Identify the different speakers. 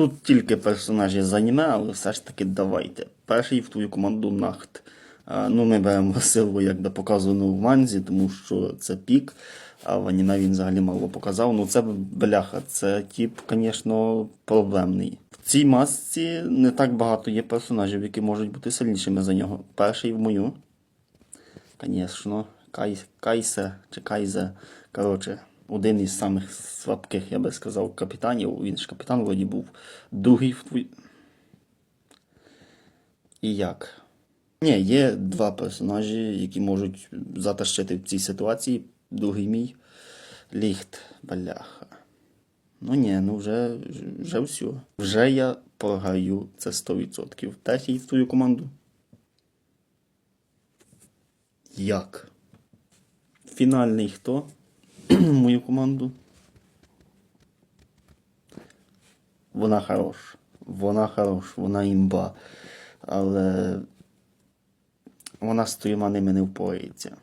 Speaker 1: Тут тільки персонажі з аніме, але все ж таки давайте. Перший в твою команду Нахт. Ну, ми беремо силу, якби показано в манзі, тому що це пік, а в аніме він взагалі мало показав. Ну це бляха, це тип, звісно, проблемний. В цій масці не так багато є персонажів, які можуть бути сильнішими за нього. Перший в мою. Звісно, Кай, Кайсе чи Кайзе. Коротше, один із самих слабких, я би сказав, капітанів. Він ж капітан вроді був. Другий в твій. І як? Ні, є два персонажі, які можуть затащити в цій ситуації. Другий мій ліхт, бляха. Ну ні, ну вже, вже все. Вже я програю це 100%. Третій в твою команду. Як? Фінальний хто? Мою команду. Вона хорош. Вона хорош, вона імба. Але вона з трьома ними не впорається.